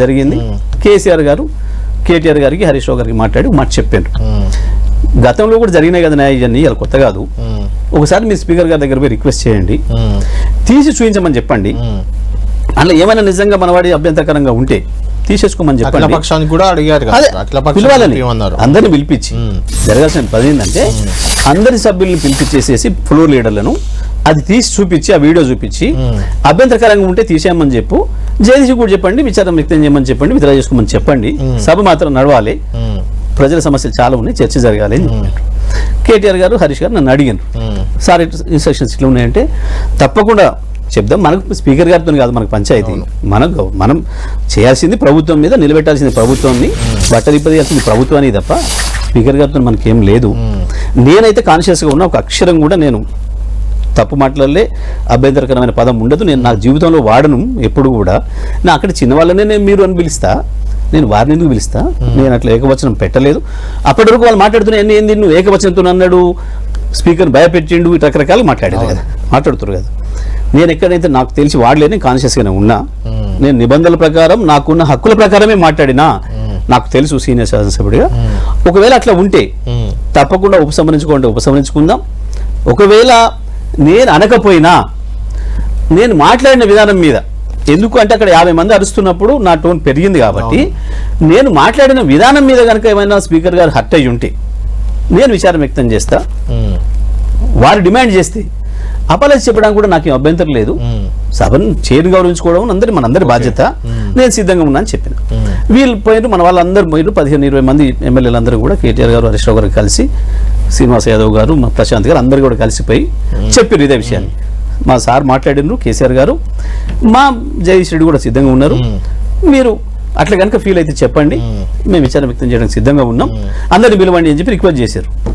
జరిగింది. కేసీఆర్ గారు కేటీఆర్ గారికి హరీష్ రావు గారికి మాట్లాడి మాట చెప్పాను గతంలో కూడా జరిగినాయి కదా న్యాయ ఇవన్నీ ఇలా కొత్త కాదు. ఒకసారి మీ స్పీకర్ గారి దగ్గర పోయి రిక్వెస్ట్ చేయండి. తీసి చూపించమని చెప్పండి. అందులో ఏమైనా నిజంగా మనవాడి అభ్యంతరకరంగా ఉంటే తీసేసుకోమని చెప్పండి. పక్షానికి కూడా అడిగారు పిలవాలని అందరిని పిలిపించి జరగాల్సిన పని ఏంటంటే అందరి సభ్యుల్ని పిలిపించేసేసి ఫ్లోర్ లీడర్లను అది తీసి చూపించి ఆ వీడియో చూపించి అభ్యంతరకరంగా ఉంటే తీసేయమని చెప్పు. జేదీసీ కూడా చెప్పండి విచారం వ్యక్తం చేయమని చెప్పండి విత్డ్రా చేసుకోమని చెప్పండి. సభ మాత్రం నడవాలి. ప్రజల సమస్యలు చాలా ఉన్నాయి చర్చ జరగాలి అని చెప్పారు. కేటీఆర్ గారు హరీష్ గారు నన్ను అడిగారు. ఉమ్, సార్ ఇన్స్ట్రక్షన్స్ ఇట్లా ఉన్నాయంటే తప్పకుండా చెప్దాం. మనకు స్పీకర్ గారితో కాదు మనకు పంచాయతీ. మనకు మనం చేయాల్సింది ప్రభుత్వం మీద నిలబెట్టాల్సింది ప్రభుత్వాన్ని. బట్టలిప్పదీయాల్సింది ప్రభుత్వాన్ని తప్ప స్పీకర్ గారితో మనకేం లేదు. నేనైతే కాన్షియస్గా ఉన్నా ఒక అక్షరం కూడా నేను తప్పు మాటలల్లే అభ్యంతరకరమైన పదం ఉండదు. నేను నా జీవితంలో వాడను ఎప్పుడు కూడా. నా అక్కడ చిన్నవాళ్ళనే నేను మీరు అని పిలుస్తా. నేను వారిని ఎందుకు పిలుస్తా? నేను అట్లా ఏకవచనం పెట్టలేదు. అప్పటి వరకు వాళ్ళు మాట్లాడుతున్నా ఎన్ని ఏంది నువ్వు ఏకవచనంతో అన్నాడు? స్పీకర్ భయపెట్టిండు? రకరకాలు మాట్లాడారు కదా. మాట్లాడుతున్నారు కదా. నేను ఎక్కడైతే నాకు తెలిసి వాడలేని కాన్షియస్గానే ఉన్నా. నేను నిబంధనల ప్రకారం నాకున్న హక్కుల ప్రకారమే మాట్లాడినా. నాకు తెలుసు సీనియర్ శాసనసభ్యుడిగా. ఒకవేళ అట్లా ఉంటే తప్పకుండా ఉపసంహరించుకోండి ఉపసంహరించుకుందాం. ఒకవేళ నేను అనకపోయినా నేను మాట్లాడిన విధానం మీద. ఎందుకు అంటే అక్కడ యాభై మంది అరుస్తున్నప్పుడు నా టోన్ పెరిగింది కాబట్టి నేను మాట్లాడిన విధానం మీద కనుక ఏమైనా స్పీకర్ గారు హర్ట్ అయ్యి ఉంటే నేను విచారం వ్యక్తం చేస్తా. వారు డిమాండ్ చేస్తే అపాలజీ చెప్పడానికి కూడా నాకు అభ్యంతరం లేదు. సభను చేరు గౌరవించుకోవడం అందరి మనందరి బాధ్యత. నేను సిద్ధంగా ఉన్నా అని చెప్పిన వీళ్ళు పోయిన మన వాళ్ళందరూ పోయిన పదిహేను ఇరవై మంది ఎమ్మెల్యేలందరూ కూడా కేటీఆర్ గారు హరీష్ రావు గారు కలిసి శ్రీనివాస్ యాదవ్ గారు మా ప్రశాంత్ గారు అందరు కూడా కలిసిపోయి చెప్పారు ఇదే విషయాన్ని. మా సార్ మాట్లాడినారు కేసీఆర్ గారు. మా జగదీష్ రెడ్డి కూడా సిద్ధంగా ఉన్నారు. మీరు అట్లా కనుక ఫీల్ అయితే చెప్పండి. మేము. విచారం వ్యక్తం చేయడానికి సిద్ధంగా ఉన్నాం. అందరిని పిలవండి అని చెప్పి రిక్వెస్ట్ చేశారు.